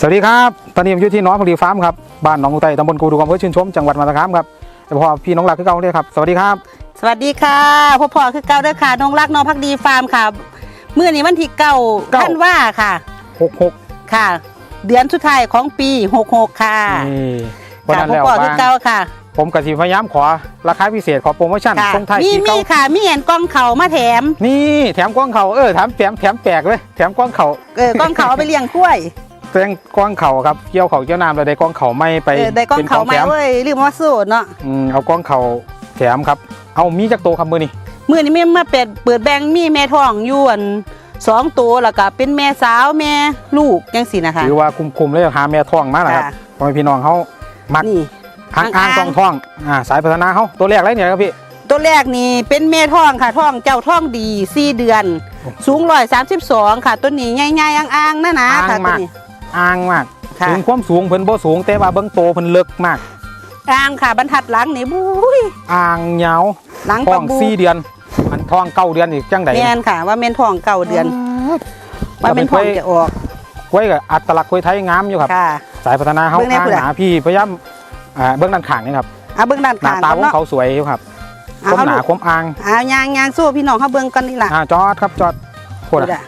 สวัสดีครับ ตอนนี้ผมอยู่ที่หน้องผลีฟาร์มครับ บ้านหนองอุทัยตำบลกูดูอำเภอชื่นชม จังหวัดมหาสารคามครับแต่พอพี่น้องหลักคือเก่าเลยครับ สวัสดีครับ สวัสดีค่ะพ่อพ่อคือเก้าเด้อค่ะน้องรักน้องพักดีฟาร์มค่ะเมื่อนี้วันที่เก้าเก้า ท่านว่าค่ะ66ค่ะ เดือนสุดท้ายของปีหกหกค่ะนี่วันค่ะนั้นพ่อแล้วพ่อคือบ้างเก้าค่ะ ผมกับทีพยายามขอราคาพิเศษขอโปรโมชั่นค่ะตรงไทายมีปีมีเก่าค่ะมีเห็นกล้องเขามาแถม นี่แถมกว้างเขาเออแถมแถมแถมแปลกเลยแถมกว้างเขา เออกล้องเขาเอาไปเลี้ยงกล้วย แตงกว้างเขาครับเกี่ยวเขาเกี่ยวน้ำเลยได้กว้างเขาไม่ไปเออได้กล้องป็นเขาแถมาเว้ยลืมว่าสูตรเนาะอืมเอากว้างเขาแถมครับ เอามีจากโตวครับมือนี่มื่อนี้แม่มาเปิดเปิดแบงค์มีแม่ท้องอยวนสองตัวแล้วก็เป็นแม่สาวแม่ลูกจังสินะคะหรือว่าคุมๆเลยหาแม่ท้องมาแล้วครับค่ะ พ่อแม่พี่น้องเขามักนี่ อ่างอ่าอ่างงทองทองอ่าสายพัฒนาเขาตัวแรกอะไรเนี่ยครับพี่ ตัวแรกนี่เป็นแม่ท้องค่ะท้องเจ้าท้องดีสี่เดือน สูงร้อยสามสิบสองค่ะ ตัวนี้ใหญ่ๆอ่างๆนะนะอ่างค่ะตัวมาก นี้ อ่างมากค่ะสูงความสูงเพิ่นบ่สูงแต่ว่าเบิ่งโตเพิ่นเลิกมาก อ่างค่ะบรรทัดหลังนี่บุ้ยอ่างยาวหลังท้ปอระงบูสี่เดือนมันท้องเก้าเดือนอีกจังไดแม่นค่ะ ว่าแม่นท้องเก้าเดือน ว่าแม่นท้องจะออกไว้กับอัตลักษณ์ควยไทยงามอยู่ครับ ค่ะ สายพัฒนาเขาเบิ่งแน่อ่างเผื่อหนาพี่พยายามอ่าเบื้องด้านข้างนี่ครับเอาเบื้องด้านหน้าข้างตาก่อนของเนาะเขาสวยอยู่ครับคเอาวามเอาหนาลูกความอ่างเอายางยางสู้พี่น้องเขาเบิ่งกันนี่ล่ะอ่าจอดครับจอดโคตรนี่ล่ะ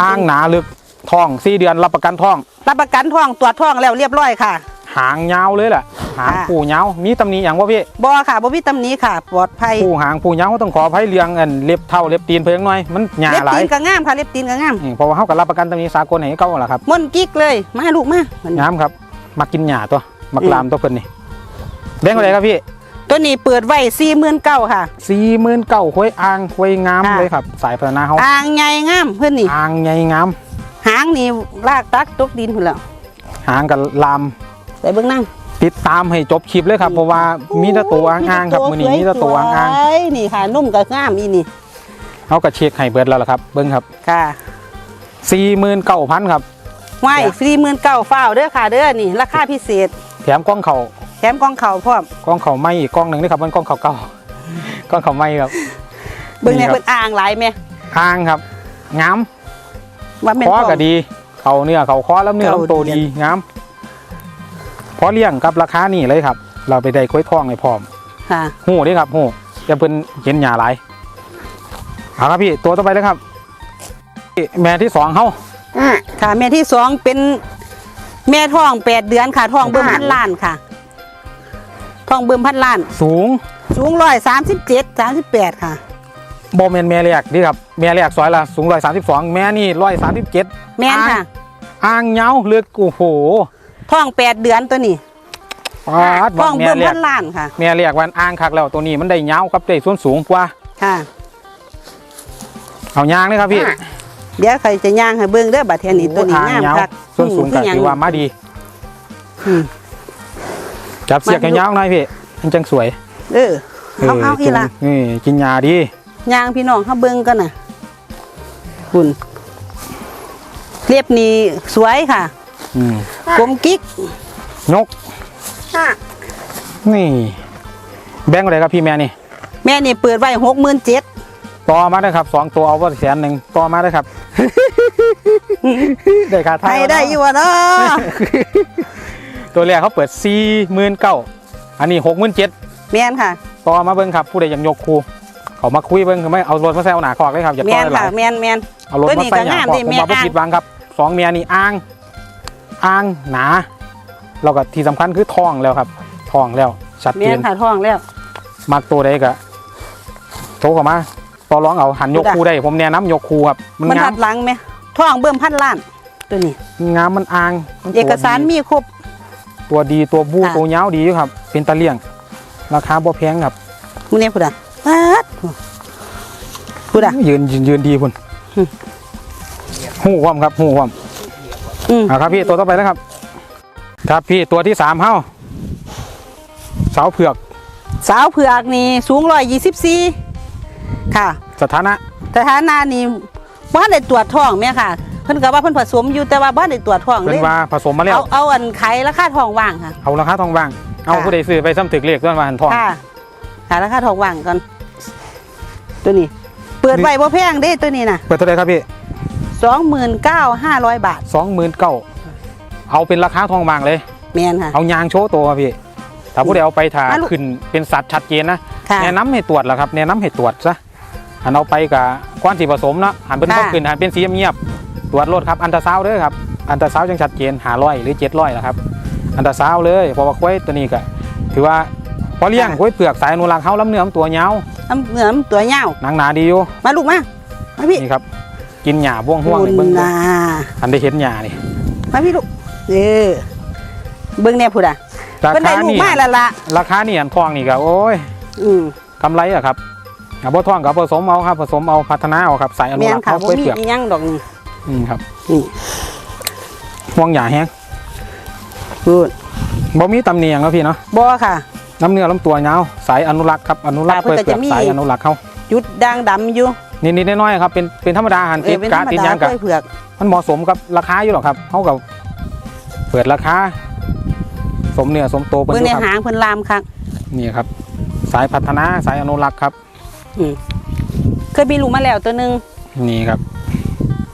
อ่างหนาลึก ท้องสี่เดือนรับประกันท้อง รับประกันท้องตรวจท้องแล้วเรียบร้อยค่ะ หางยาวเลยแหละหางค่ะปูยาวมีตำหนิอย่างว่าพี่บ่ค่ะบ่มีตำหนี้ค่ะ ปลอดภัยปูหางปูยาวต้องขออภัยเลี้ยงอันเล็บเท่าเล็บตีนเพิ่งหน่อยมันหยาเล็บหลาตียนก็งามค่ะเล็บตีนก็งามอืมเพราะว่าเขากับรับประกันตำหนิสากลให้เก่าแหละครับม่วนกิ๊กเลยมาลูกมามันน้ำครับมากินหญ้าตัวมักอืมลามตัวเพิ่นนี่แบงค์อะไรครับพี่ตัวนี้เปิดไว้49,000ค่ะสี่หมื่นเก้าควยอ่างควยงามค่ะเลยครับ สายพัฒนาเขาอ่างใหญ่งามเพิ่นนี่อ่างใหญ่งาม หางนี่ลากตักตกดินพุ่นแล้วหางกับลาม ไปเบิ่งนั่งติดตามให้จบคลิปเลยครับเพราะว่ามีแต่ตัวอ่างๆครับมือนี้มีแต่ตัวอ่างสวยๆนี่ค่ะนุ่มกับงามอีนี่ๆเขาก็เช็คให้เบิดแล้วล่ะครับเบิ้งครับค่ะสี่หมื่นเก้าพันครับ ไว้ฟรีหมื่นเก้าฝ้าวเด้อค่ะเด้อนี่ราคาพิเศษ แถมกล้องเขาแถมกองเขาพร้อมกล้องเขาไม่อีกกล้องหนึ่งนี่ครับมันกล้องเขาเก่ากล้องเขาไม่ครับเบิ่งในนี่ครับเพิ่นอ่างหลายแม่อ่างครับงาม ว่าแม่นคอทองก็ดี เขาเนื้อเขาคอแล้วเนื้อเก่าลำโตดีดีงามพอเลี้ยงกับราคานี่เลยครับ เราไปได้ค้อยทองให้พร้อมค่ะหูนี่ครับหูจะเป็นเห็นหยาหลายเอาครับพี่ตัวต่อไปเลยครับ แม่ที่สองเขาค่ะ แม่ที่สองเป็น แม่ท้องแปดเดือนค่ะท้องเบิ่มพันล้านค่ะท้องเบิ่มพันล้าน สูง สูงร้อยสามสิบเจ็ดสามสิบแปดค่ะโบแมนแม่แรกนี่ครับแม่แรกซอยละสูงร้อยสามสิบสองแม่นี่ร้อยสามสิบเจ็ดแม่นค่ะอ่างเงาเลือกโอ้โหท้องแปดเดือนตัวนี้ปาดท้องแม่เบิ่มแรพักนล้านค่ะแม่แรกวันอ่างคักแล้วตัวนี้มันได้เงากับได้ส่วนสูงกว่าค่ะเอายางเลยครับพี่เดี๋ยวใครจะย่างให้เบิ่งเด้อบัดเทยนี้ตัวนี้อ่างงามเงาคักส่วนสูงคืกับอหยังถือว่ามาดีอืมจับเสียกมาดูเงาๆหน่อยพี่มันจังสวย เออเอาเอาอีละนี่กินยาดี ย่างพี่น้องเขาเบิ่งกันน่ะคุณเรียบนี้สวยค่ะอืมกลมกิ๊กนก นี่ แบงค์อะไรครับพี่แม่นี่ แม่นี่เปิดไว้หกหมื่นเจ็ดต่อมาได้ครับสองตัวเอาว่าแสนหนึ่งต่อมาได้ครับ ได้ค่าไทให้ยได้อยู่วะเนาะตัวแรกเขาเปิดสี่หมื่นเก้าอันนี้หกหมื่นเจ็ดแม่นค่ะ ต่อมาเบิ้งครับผู้ใดอยากยกครู เขามาคุยเบิ้งเขาไม่เอารถมาแซวหนาคอกเลยครับอย่าแม่ต่อนยหลาค่ะยแม่นแม่นเอารถตัวมานี้ใส่ก็หนางามคอกดิผมแม่มาไม่อ่างผิดหวังครับสองเมียนี่อ้างอ้างหนาแล้วก็ที่สำคัญคือทองแล้วครับทองแล้วชัดเจแม่นนค่ะท้องแล้วมักตัวใดก็โทรเข้ามาต่อร้องเอาหันยกจ้ะครูได้ ผมแนะนำยกครูครับมันมันงาหัมดหลังไหมท้องเบิ่มพันล้านตัวนี้งามมันอ่างมันตัวเอกสารดีมีครบตัวดีตัวบู้ค่ะตัวยาวดีอยู่ครับ เป็นตะเลี่ยง ราคาบ่แพงครับมื้อนี้พุ่นอะ ปัดพุ่นอะยืนยืนยืนดีพุ่นอืมหูความครับหูความอืมเอาครับพี่ตัวต่อไปแล้วครับ ครับพี่ตัวที่สามเฮ้าสาวเผือก สาวเผือกนี่สูงร้อยยี่สิบสี่ค่ะ สถานะสถานะนี่บ้านได้ตรวจท้องแม่ค่ะเพิ่นก็ว่าเพิ่นผสมอยู่แต่ว่าบ้านได้ตรวจท้องเป็เลนยว่าผสมมาแล้วเอาเอาอันไขราคาทองว่างค่ะเอาราคาทองว่างเอาค่ะผู้ใดซื้อไปซ้ำถึกเลขต้นมาหันทองค่ะหาราคาทองว่างก่อน ตัวนี้ เปิดไว้บ่แพงเด้ตัวนี้น่ะเปิดเท่าไหรครับพี่สองหมื่นเก้าห้าร้อยบาทสองหมื่นเก้าเอาเป็นราคาทองบางเลยแมนค่ะ เอายางโชว์ตัวครับพี่ถ้าผู้ใดเอาไปถ่าอะลูกขึ้นเป็นสัตว์ชัดเจนนะค่ะแนะนำให้ตรวจแหละครับแนะนำให้ตรวจซะหันเอาไปกับก้อนสีผสมเนาะหันเป็นค่ะพวกขึ้นหันเป็นสีเงียบๆตรวจรถครับอันตราซาวด์เด้อครับอันตราซาวด์จังชัดเจนหาร้อยหรือเจ็ดร้อยนะครับ อันตราซาวด์เลยเพราะว่าควายตัวนี้ก็ถือว่า พอเลี้ยงควายเปลือกสายอนุรักษ์เขาลำเนื้อมันตัวยาวน้ำเหนือมตัวเงาวหนังหนาดีอยู่มาลูกมามาพี่นี่ครับ กินหญ้าบ้วงห่วงคุนี่ณเบิ่งนาอันได้เห็นหญ้านี่มาพี่ลูกเออเบิ้งแน่พูดอะราเพิ่นได้คาลูกนี่มาและละราคานี่อันทองนี่ก็โอ้ยอืมกำไรอะครับอะบ่ทองกับผสมเอาครับผสมเอาพัฒนาเอาครับสายอนุแม่นรักษ์ค่ะเขาบ่ควายมีเปลือกอีหยังดอกนี่อืมครับนี่ห่วงหญ้าแห้งพูดบ่มีตำเนียงแล้วพี่เนาะบ่ค่ะ น้ำเนื้อลำตัวยาวสายอนุรักษ์ครับอนุรักษ์ค่ะเพิ่เปิดนก็เปลือกจะมี สายอนุรักษ์เขาจุดด่างดำอยู่นิดๆน้อยๆครับเป็นเป็นธรรมดาหันเอติอดเป็นธการรรมติดดาหยังกับกล้วยเผือก มันเหมาะสมกับราคาอยู่หรอกครับเขากับเปิดราคาสมเนื้อสมโตเพิ่นเบิ่งอในยู่ครับหางเพิ่นลามคักนี่ครับ สายพัฒนาสายอนุรักษ์ครับ อืมเคยมีลูกมาแล้วตัวหนึงนี่ครับ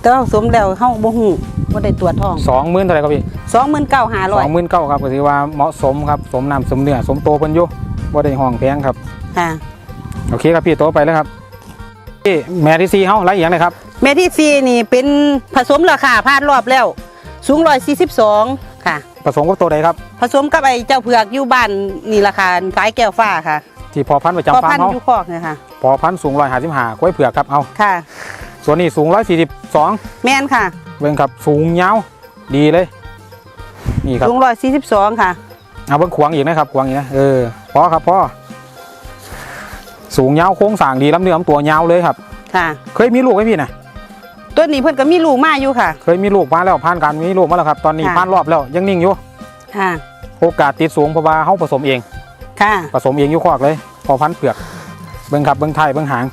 แต่ว่าสมแล้วเฮาบ่ฮู้บ่ได้ตรวจท้องสองหมื่นเท่าไหร่ครับพี่ สอง29,500หมื่นเก้าครับก็ถือว่าเหมาะสมครับสมน้ำสมเนื้อสมโตเพิ่นอยู่บ่ได้ห้องแพงครับค่ะโอเคครับพี่โตไปแล้วครับพี่แม่ที่ซีเฮาไรอย่างเลยครับแม่ที่สี่นี่เป็นผสมราคาพลาดรอบแล้ว สูง142ค่ะ ผสมกับตัวใดครับ ผสมกับไอ้เจ้าเผือกอยู่บ้านนี่ราคาฝายแก้วฟ้าค่ะที่พอพันธุ์ประจำพ่อฟาพัร์นมธุ์เฮาอยู่คอกเนี่ยค่ะ พอพันธุ์สูงร้อยห้าสิบห้ากล้วยเผือกครับเอาค่ะ ส่วนนี้สูงร้อยสี่สิบสองแม่นค่ะ เบิ่งครับสูงยาวดีเลย นี่ครับสูง142ค่ะ เอาเบิ่งขวางอีกนะครับขวางอีกนะเออพอครับพอสูงยาวโค้งสร้างดีลำเนื้อลำตัวยาวเลยครับ ค่ะ เคยมีลูกไหมพี่นะตัวนี้เพิ่นก็มีลูกมาอยู่ค่ะ เคยมีลูกมาแล้วผ่านการมีลูกมาแล้วครับ ตอนนี้ค่ะผ่านรอบแล้วยังนิ่งอยู่ค่ะโอกาสติดสูงเพราะว่าเฮาผสมเอง ค่ะ ผสมเองอยู่คอกเลย พอพันธุ์เผือก เบิ่งครับเบิ่งไทยเบิ่งหาง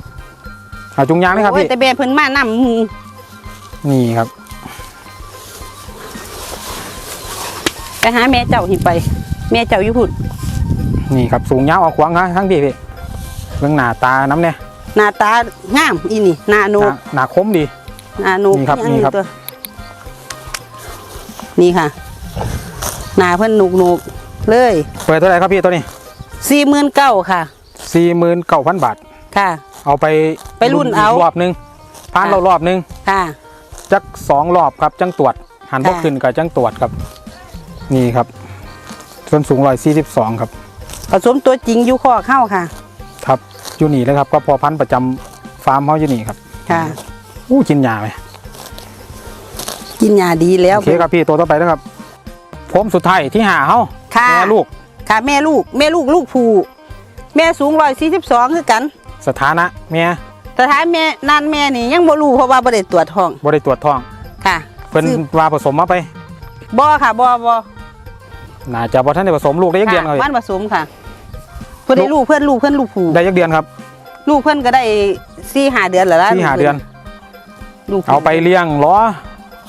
เอาจุงยางเลยครับโอ้ยพี่แต่แม่เพิ่นมานำหมู่นี่ครับ หาแม่เจ้าหิไป แม่เจ้าอยู่พุ่นนี่ครับสูงยาวเอาขวางทั้งพี่พี่เบิ่งหน้าตาน้ำเนี่ยหน้าตางามอีนี่หน้าโนหกน้าหน้าคมดี หน้าโนกนี่ครับยังนี่ครับ ตัวนี่ค่ะ หน้าเพิ่นหนุกหนุกๆเลยเปิดเท่าไหร่ครับพี่ตัวนี้49,000ค่ะ สี่หมื่นเก้าพันบาท ค่ะ เอาไปไปรุ่นเอารอบหนึงผ่านค่ะเรารอบหนึงค่ะ จักสองรอบครับจังตรวจหันพกค่ะ ขึ้นกับจังตรวจครับ นี่ครับส่วนสูงร้อยสี่สิบสองครับ ผสมตัวจริงอยู่คอกเข้าค่ะ ครับอยู่นี่เลยครับ ก็พอพันธุ์ประจำฟาร์มเขาอยู่นี่ครับค่ะ อู้กินยาไหมกินยาดีแล้ว โอเคครับพี่ตัวต่อไปนะครับผมสุดท้ายที่หาเขาค่ะ แม่ลูกค่ะแม่ลูกแม่ลูกลูกผู้แม่สูง142คือกัน สถานะเมียแต่ท้ายแม่นานแม่นี่ยังบ่รู้เพราะว่าบ่ได้ตรวจท้องบริตรวจท้องค่ะเพิ่นซื้อว่าผสมมาไปบ่ค่ะบ่บ่ น่าจะบ่ท่านได้ผสมลูกได้ยักเดือนค่ะเลยมันผสมค่ะ เพื่อนได้ลูกเพื่อนลูกเพื่อนลูกผู้ได้ยักเดือนครับ ลูกเพื่อนก็ได้สี่ห้าเดือนแล้วล่ะที่หาเดือนลูกเอาไปเลี้ยงล้อ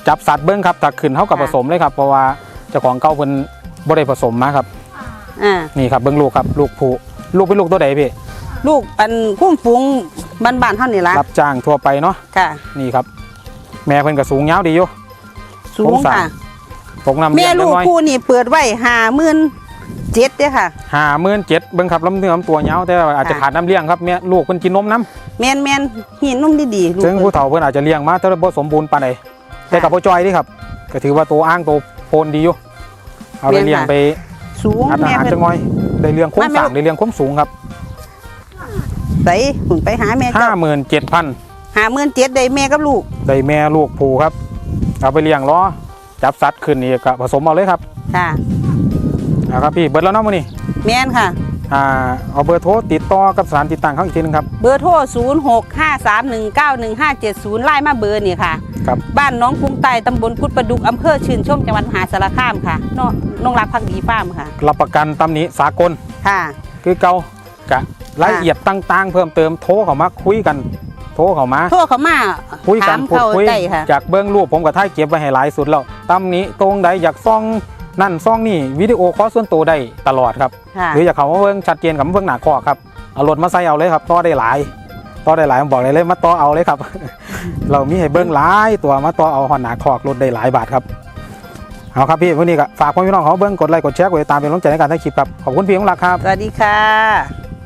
จับสัตว์เบิ้งครับตักขึ้นเท่ากับผสมเลยครับ เพราะว่าเจ้าของเก่าเพิ่นบ่ได้ผสมมาครับอ่านี่ครับเบิ้งลูกครับ ลูกผู้ลูกเป็นลูกตัวใดพี่ลูกอันคุ้มฝูงบ้านๆเท่านี้ละรับจ้างทั่วไปเนาะค่ะนี่ครับ แม่เพิ่นก็สูงยาวดีอยู่สูผงมสั่งค่ะ ตกน้ำแม่เลี้ยงลูกน้อยคู่นี่เปิดไว้ห้าหมื่นเจ็ดเด้อค่ะ ห้าหมื่นเจ็ดเบิ้งครับลำเนื้อลำตัวยาวแต่ว่าอาจจะค่ะ ขาดน้ำเลี้ยงครับแม่ลูกเพิ่นกินนมน้แมนแมนหินนุ่มดีๆลูำกซึ่งผู้เฒ่าเพิ่นอาจจะเลี้ยงมาแต่บ่สมบูรณ์ปานใดแต่กับบ่จอยนี่ครับก็ถือว่าตัวอ้างตัวโพนดีอยู่เอาไปเลี้ยงไปสูงอัดอาแม่หารเพิ่จัน งน้อยได้เรื่องโค้งมาแม่สร้างได้เรื่องโค้งสูงครับใส่หุ่นไปหาแม่ห้าเจ้าหมื่นเจ็ดพันห้าหมื่นเจ็ดได้แม่กับลูก ได้แม่ลูกผูครับ เอาไปเลี้ยงล้อ จับสัตว์ขึ้นนี่ก็ผสมเอาเลยครับค่ะเอาครับพี่เบิดแล้วเนาะมื้อนี้แมนค่ะอ่าเอาเบอร์โทรติดต่อกับสถานติดตั้งเขาอีกทีหนึงครับ เบอร์โทร 0 6 5 3 1 9 1 5 7 0 ไล่มาเบอร์นี่ค่ะ ครับบ้านน้องกรุงใต้ตำบลกุดประดุกอำเภอชื่นชมจังหวัดมหาสารคามค่ะน้องน้องรักพักดีฟาร์มค่ะ รับประกันตำหนิสากลค่ะ คือเก่ากะรายละเอียดต่างๆ เพิ่มเติมโทรเข้ามาคุยกัน โทรเข้ามาโทรเขามาคุยกัถานมพูดเขาคุยได้ค่ะ จากเบื้องรูปผมกับท้ายเก็บไว้ให้หลายสุดแล้วตำหนี้ตรงใดอยากซ่องนั่นซ่องนี่วิดีโอคอลส่วนตัวได้ตลอดครับค่ะหรืออยากเขามาเบิ่งชัดเจนกับมาเบิ่งหน้าคอครับเอารถมาใส่เอาเลยครับต่อได้หลายต่อได้หลายผมบอกเลยเลยมาต่อเอาเลยครับ เรามีให้เบิ้งหลายตัวมาต่อเอาหอนหนาคอกรถได้หลายบาทครับเอาครับพี่วันนี้ก็ฝากพ่อพี่น้องเขาเบิ้งกดไลค์กดแชร์กดติดตามเป็นกำลังใจในการถ่ายคลิปครับ ขอบคุณพี่ของหลักครับ สวัสดีค่ะ